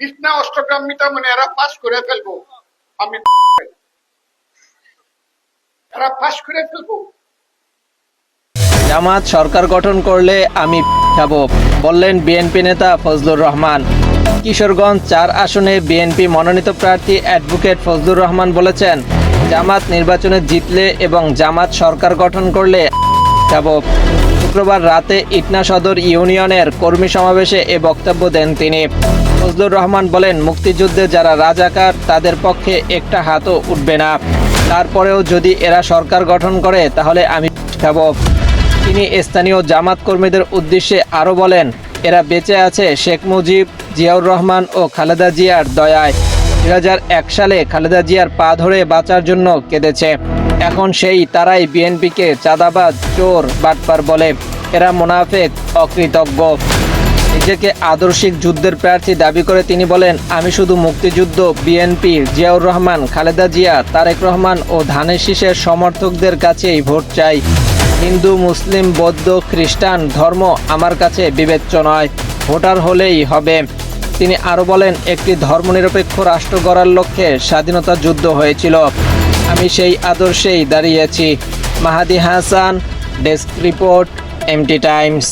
কৃষ্ণা অষ্টগ্রাম মানে এরা পাস করে ফেলব। আমি এরা পাস করে ফেলব। জামাত সরকার গঠন করলে আমি খাব বললেন বিএনপি নেতা ফজলুর রহমান। কিশোরগঞ্জ চার আসনে বিএনপি মনোনীত প্রার্থী অ্যাডভোকেট ফজলুর রহমান বলেছেন, জামাত নির্বাচনে জিতলে এবং জামাত সরকার গঠন করলে খাব শুক্রবার রাতে ইটনা সদর ইউনিয়নের কর্মী সমাবেশে এ বক্তব্য দেন তিনি। ফজলুর রহমান বলেন, মুক্তিযুদ্ধে যারা রাজাকার, তাদের পক্ষে একটা হাতও উঠবে না। তারপরেও যদি এরা সরকার গঠন করে, তাহলে আমি খাব তিনি স্থানীয় জামাত কর্মীদের উদ্দেশ্যে আরও বলেন, এরা বেঁচে আছে শেখ মুজিব, জিয়াউর রহমান ও খালেদা জিয়ার দয়ায়। দুই হাজার এক সালে খালেদা জিয়ার পা ধরে বাঁচার জন্য কেঁদেছে। এখন সেই তারাই বিএনপিকে চাঁদাবাজ, চোর, বাটপার বলে এরা মোনাফেক, অকৃতজ্ঞ। নিজেকে আদর্শিক যুদ্ধের প্রার্থী দাবি করে তিনি বলেন, আমি শুধু মুক্তিযুদ্ধ, বিএনপি, জিয়াউর রহমান, খালেদা জিয়া, তারেক রহমান ও ধানের শীষের সমর্থকদের কাছেই ভোট চাই। হিন্দু, মুসলিম, বৌদ্ধ, খ্রিস্টান, ধর্ম আমার কাছে বিবেচ্য নয়, ভোটার হলেই হবে। তিনি আরও বলেন, একটি ধর্মনিরপেক্ষ রাষ্ট্র গড়ার লক্ষ্যে স্বাধীনতা যুদ্ধ হয়েছিল। আমি সেই আদর্শেই দাঁড়িয়েছি। Mahadi Hasan desk report MT Times.